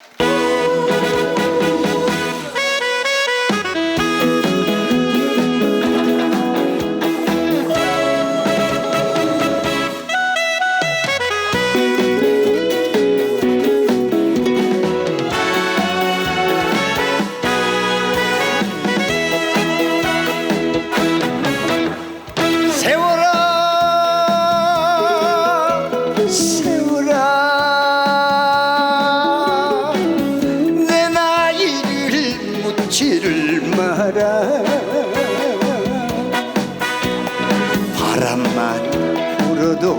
세월 마라 바람만 불어도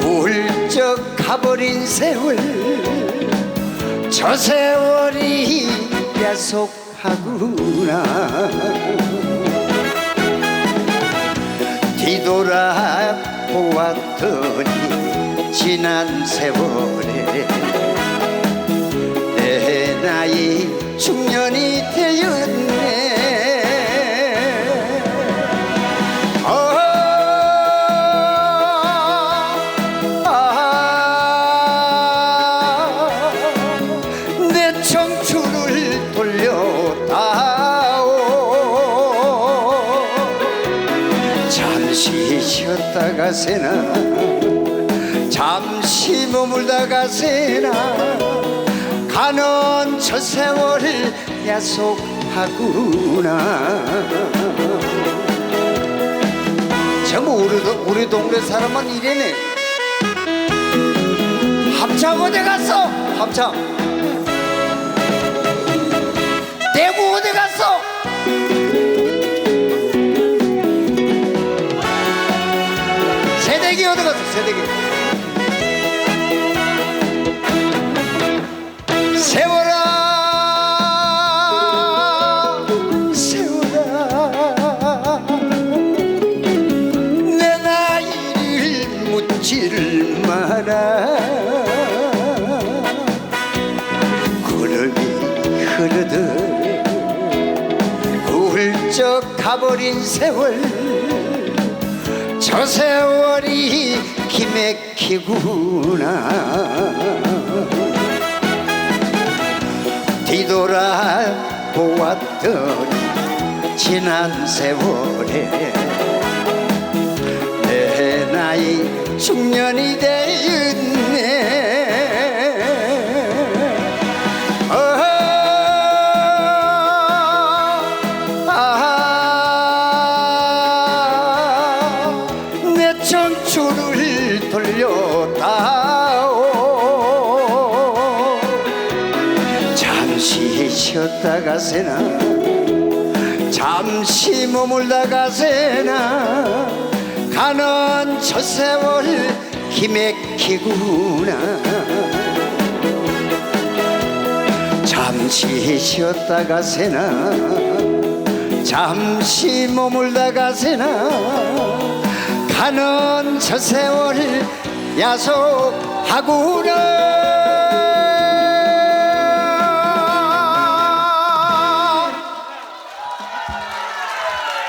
훌쩍 가버린 세월 저 세월이 야속하구나. 뒤돌아 보았더니 지난 세월에 잠시 쉬었다가 새나. 잠시 머물다가 새나. 가는 저 세월을 야속하구나. 전부 우리, 도- 우리 동네 사람은 이래네. 합창 어디 갔어? 합창 새내기 어디 갔어? 새내기 세월아 세월아 내 나이를 묻지를 마라. 구름이 흐르듯 훌쩍 가버린 세월 저 세월이 기맥히구나. 뒤돌아 보았더니 지난 세월에 내 나이 중년이 되었 청춘을 돌려다오. 잠시 쉬었다가 새나 잠시 머물다가 새나 가는 저 세월 기맥히구나. 잠시 쉬었다가 새나 잠시 머물다가 새나 가는 저 세월 야속하구나